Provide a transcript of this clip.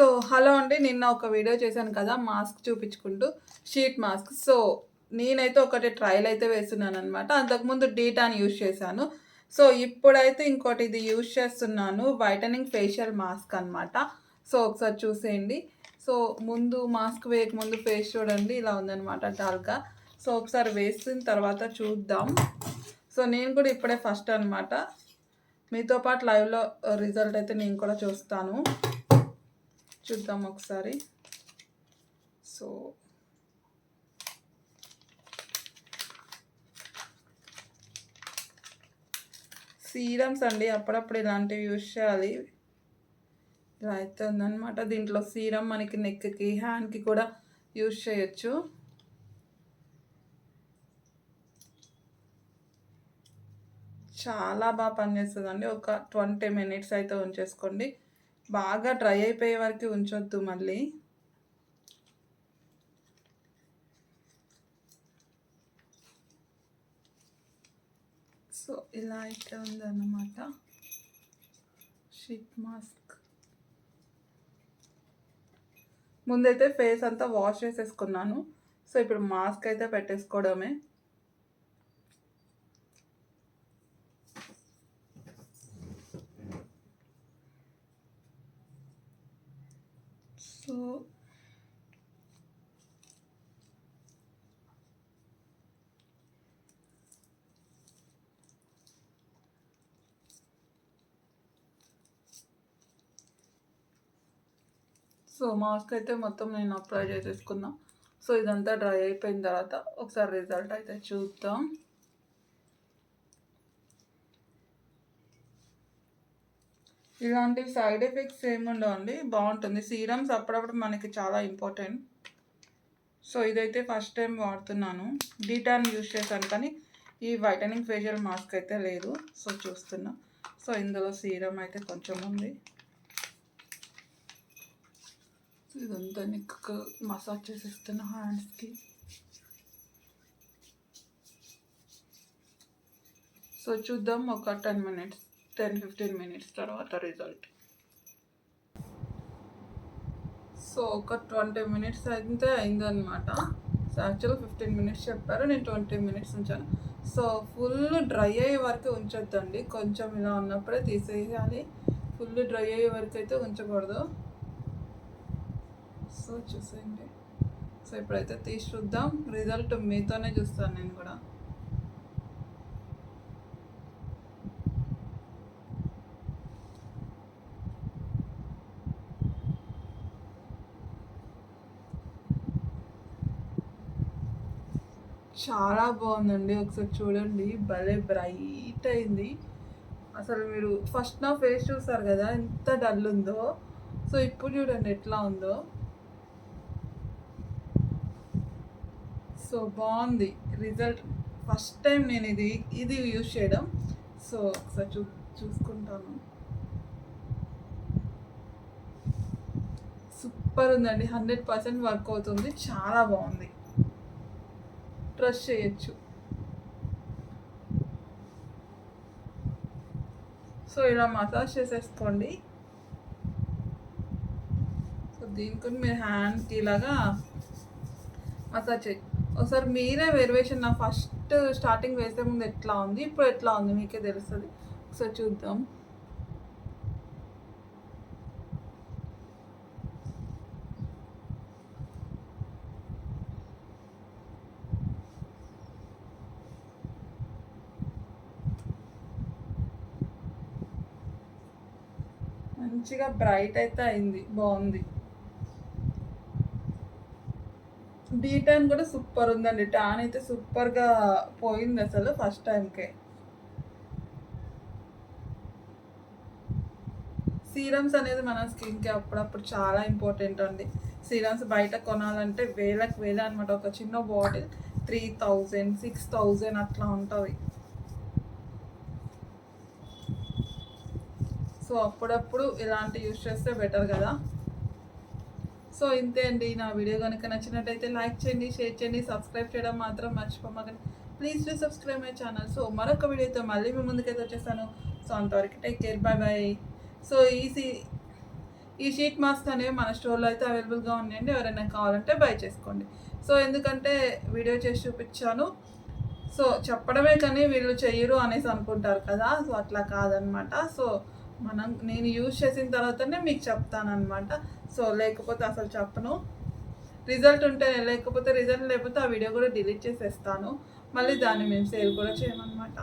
So hello అండి నిన్న ఒక వీడియో చేశాను కదా మాస్క్ చూపించుకుంటూ షీట్ మాస్క్. సో నేనైతే ఒకటి ట్రయల్ అయితే వేస్తున్నాను అనమాట అంతకుముందు డీటాన్ యూజ్ చేశాను. సో ఇప్పుడైతే ఇంకోటి ఇది యూజ్ చేస్తున్నాను వైటనింగ్ ఫేషియల్ మాస్క్ అనమాట సో ఒకసారి చూసేయండి. సో ముందు మాస్క్ వేయక ముందు ఫేస్ చూడండి ఇలా ఉందనమాట డాల్గా సో ఒకసారి వేసిన తర్వాత చూద్దాం. సో నేను కూడా ఇప్పుడే ఫస్ట్ అనమాట మీతో పాటు లైవ్లో రిజల్ట్ అయితే నేను కూడా చూస్తాను. చూద్దాం ఒకసారి. సో సీరమ్స్ అండి అప్పుడప్పుడు ఇలాంటివి యూజ్ చేయాలి. ఇలా అవుతుందనమాట దీంట్లో సీరం మనకి నెక్కి హ్యాండ్కి కూడా యూజ్ చేయొచ్చు. చాలా బాగా పనిచేస్తుందండి. ఒక ట్వంటీ మినిట్స్ అయితే ఉంచేసుకోండి. బాగా డ్రై అయిపోయే వరకు ఉంచొద్దు మళ్ళీ. సో ఇలా అయితే ఉందన్నమాట. షీట్ మాస్క్ ముందైతే ఫేస్ అంతా వాష్ చేసేసుకున్నాను. సో ఇప్పుడు మాస్క్ అయితే పెట్టేసుకోవడమే. సో సో మాస్క్ అయితే మొత్తం నేను అప్లై చేసేసుకున్నా. సో ఇదంతా డ్రై అయిపోయిన తర్వాత ఒకసారి రిజల్ట్ అయితే చూద్దాం. ఇలాంటి సైడ్ ఎఫెక్ట్స్ ఏముండవండి బాగుంటుంది. సీరమ్స్ అప్పుడప్పుడు మనకి చాలా ఇంపార్టెంట్. సో ఇదైతే ఫస్ట్ టైం వాడుతున్నాను. డీటాన్ యూజ్ చేశాను కానీ ఈ వైటనింగ్ ఫేషియల్ మాస్క్ అయితే లేదు. సో చూస్తున్నా. సో ఇందులో సీరం అయితే కొంచెం ఉంది. ఇదంతా నీకు మసాజ్ చేసిస్తున్నా హ్యాండ్స్కి. సో చూద్దాం ఒక ten minutes. Ten fifteen minutes తర్వాత రిజల్ట్ సో ఒక ట్వంటీ మినిట్స్ అయితే అయిందనమాట సో యాక్చువల్గా ఫిఫ్టీన్ మినిట్స్ చెప్పారు నేను ట్వంటీ మినిట్స్ ఉంచాను. సో ఫుల్ డ్రై అయ్యే వరకు ఉంచొద్దండి. కొంచెం ఇలా ఉన్నప్పుడే తీసేయాలి. ఫుల్ డ్రై అయ్యే వరకు అయితే ఉంచకూడదు. సో చూసేయండి. సో ఇప్పుడైతే తీసి చూద్దాం. రిజల్ట్ మీతోనే చూస్తాను నేను కూడా. చాలా బాగుందండి. ఒకసారి చూడండి. భలే బ్రైట్ అయింది. అసలు మీరు ఫస్ట్ నా ఫేస్ చూసారు కదా ఎంత డల్ ఉందో. సో ఇప్పుడు చూడండి ఎట్లా ఉందో. సో బాగుంది. రిజల్ట్ ఫస్ట్ టైం నేను ఇది ఇది యూజ్ చేయడం. సో ఒకసారి చూ చూసుకుంటాను. సూపర్ ఉందండి. హండ్రెడ్ పర్సెంట్ వర్క్ అవుతుంది. చాలా బాగుంది. ట్రస్ట్ చేయొచ్చు. సో ఇలా మసాజ్ చేసేసుకోండి. సో దీనికి మీరు హ్యాండ్కి ఇలాగా మసాజ్ చేయి. ఒకసారి మీరే వెరివేషన్ నా ఫస్ట్ స్టార్టింగ్ వేసే ముందు ఎట్లా ఉంది? ఇప్పుడు ఎట్లా ఉంది? మీకే తెలుస్తుంది. ఒకసారి చూద్దాం. మంచిగా బ్రైట్ అయితే అయింది బాగుంది. డీ టైం కూడా సూపర్ ఉందండి టాన్ అయితే సూపర్గా పోయింది అసలు ఫస్ట్ టైంకే. సీరమ్స్ అనేది మన స్కిన్కి అప్పుడప్పుడు చాలా ఇంపార్టెంట్ అండి. సీరమ్స్ బయట కొనాలంటే వేలకు వేలే అనమాట ఒక చిన్న bottle three thousand six thousand అట్లా ఉంటుంది. సో అప్పుడప్పుడు ఇలాంటి యూస్ చేస్తే బెటర్ కదా. సో ఇంతే అండి. నా వీడియో కనుక నచ్చినట్టయితే లైక్ చేయండి షేర్ చేయండి సబ్స్క్రైబ్ చేయడం మాత్రం మర్చిపోమాకండి. Please to subscribe my channel so మరొక వీడియోతో మళ్ళీ మీ ముందుకైతే వచ్చేసాను. సో అంతవరకు take care bye bye so ఈ సీ ఈ షీట్ మాస్క్ అనేవి మన స్టోర్లో అయితే అవైలబుల్గా ఉన్నాయండి. ఎవరైనా కావాలంటే బై చేసుకోండి. సో ఎందుకంటే వీడియో చేసి చూపించాను. సో చెప్పడమే కానీ వీళ్ళు చెయ్యరు అనేసి అనుకుంటారు కదా. సో అట్లా కాదనమాట. సో మనం నేను యూజ్ చేసిన తర్వాతనే మీకు చెప్తానమాట సో లేకపోతే అసలు చెప్పను. రిజల్ట్ ఉంటే లేకపోతే రిజల్ట్ లేకపోతే ఆ వీడియో కూడా డిలీట్ చేసేస్తాను. మళ్ళీ దాన్ని మేము సేవ్ కూడా చేయమన్నమాట.